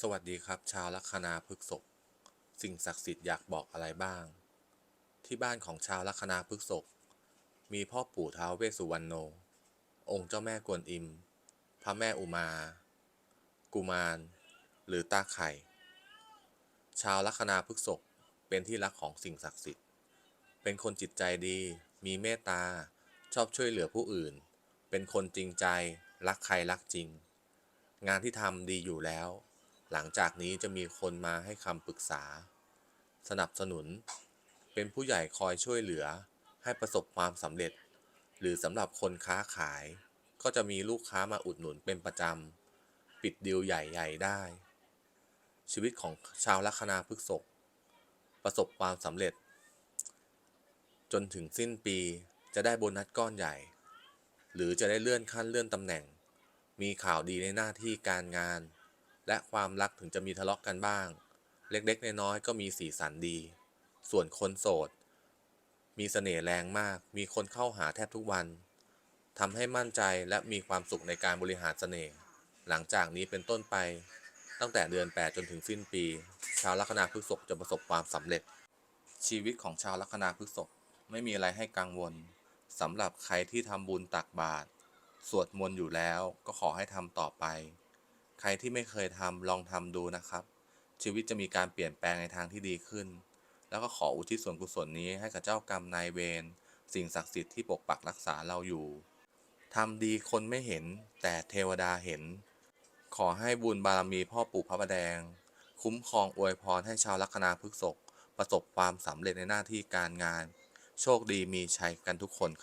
สวัสดีครับ ชาวลัคนาพฤกษภสิ่งศักดิ์สิทธิ์อยากบอกอะไรบ้าง ที่บ้านของชาวลัคนาพฤกษภมีพ่อปู่ท้าวเวสุวรรณโน องค์เจ้าแม่กวนอิม พระแม่อุมา กุมาร หรือตาไข่ ชาวลัคนาพฤกษภเป็นที่รักของสิ่งศักดิ์สิทธิ์ เป็นคนจิตใจดี มีเมตตา ชอบช่วยเหลือผู้อื่น เป็นคนจริงใจ รักใครรักจริง งานที่ทำดีอยู่แล้ว หลังจากนี้จะมีคนมาให้คำปรึกษา สนับสนุน เป็นผู้ใหญ่คอยช่วยเหลือ ให้ประสบความสำเร็จ หรือสำหรับคนค้าขาย ก็จะมีลูกค้ามาอุดหนุนเป็นประจำ ปิดดีลใหญ่ๆได้ ชีวิตของชาวลัคนาพฤษภประสบความสำเร็จ จนถึงสิ้นปีจะได้โบนัสก้อนใหญ่ หรือจะได้เลื่อนขั้นเลื่อนตำแหน่ง มีข่าวดีในหน้าที่การงาน และความรักถึงจะมีทะเลาะกันบ้าง เล็กๆ น้อยๆก็มีสีสันดี ส่วนคนโสด มีเสน่ห์แรงมาก มีคนเข้าหาแทบทุกวันทำให้มั่นใจและมีความสุขในการบริหารเสน่ห์หลังจากนี้เป็นต้นไป ตั้งแต่เดือน 8 จนถึงสิ้นปี ชาวลัคนาพฤษภจะประสบความสำเร็จ ชีวิตของชาวลัคนาพฤษภไม่มีอะไรให้กังวลสำหรับใครที่ทำบุญตักบาตรสวดมนต์อยู่แล้วก็ขอให้ทำต่อไป รที่ไม่เคยทำลองทำดูนะครับ ชีวิตจะมีการเปลี่ยนแปลงในทางที่ดีขึ้น แล้วก็ขออุทิศส่วนกุศลนี้ให้กับเจ้ากรรมนายเวรสิ่งศักดิ์สิทธิ์ที่ปกปักรักษาเราอยู่ทำดีคนไม่เห็น แต่เทวดาเห็น ขอให้บุญบารมีพ่อปู่พระประแดง คุ้มครองอวยพรให้ชาวลัคนาพฤกษภประสบความสำเร็จในหน้าที่การงาน โชคดีมีชัยกันทุกคนครับ